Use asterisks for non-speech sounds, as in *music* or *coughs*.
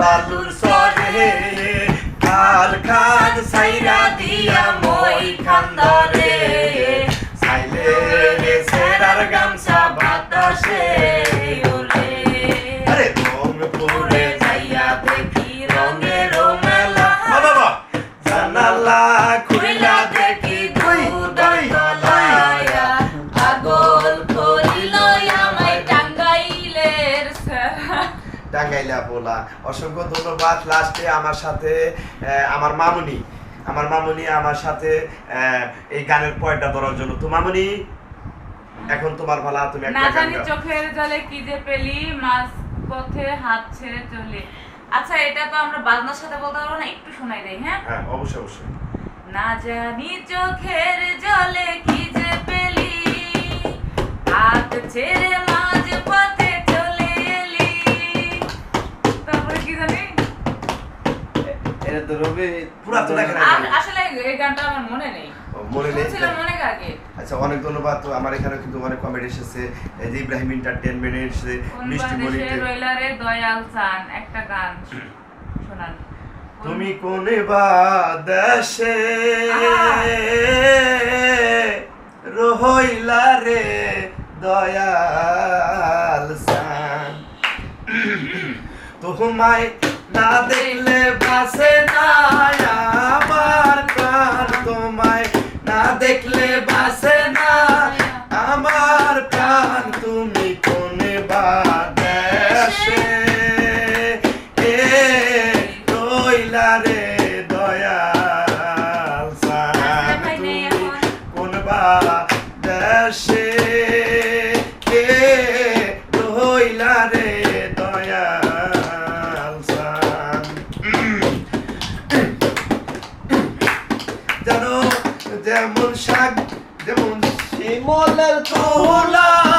বালুর সরে কাল খান সাইরা দিয়া মই খান্দরে। সাইলে রে সেরার গামছা টাঙ্গাইলা বলা। অসংখ্য ধন্যবাদ লাস্টে আমার সাথে আমার মামুনি। আমার মামুনি আমার সাথে এই গানের পয়েন্টটা ধরার জন্য। তো মামুনি এখন তোমার ভালা তুমি একটা গান জানি গাও। চোখের জলে কি যে পেলি মাঝ পথে হাত ছেড়ে চলে। আচ্ছা এটা তো আমরা বাজনার সাথে বলতে পারব না একটু শোনাই দেই হ্যাঁ? হ্যাঁ অবশ্যই অবশ্যই। না জানি চোখের জলে কি যে পেলি হাত ছেড়ে এটা তো রবি পুরা তো দেখেন আসলে এই গানটা আমার মনে নেই। মনে নেই? শুনছিলাম আগে। আচ্ছা অনেক ধন্যবাদ। তো আমার এখানে কিন্তু অনেক কমেডি এসেছে। যে ইব্রাহিম এন্টারটেনমেন্ট এসেছে মিষ্টি বাদেশে রইলারে দয়াল চান? একটা গান। শোনান। তুমি কোনে বা দেশে রহইলা রে দয়াল সান *coughs* তোমায় না দেখলে বাসে না যেমন শাক যেমন শিমলের তোলা।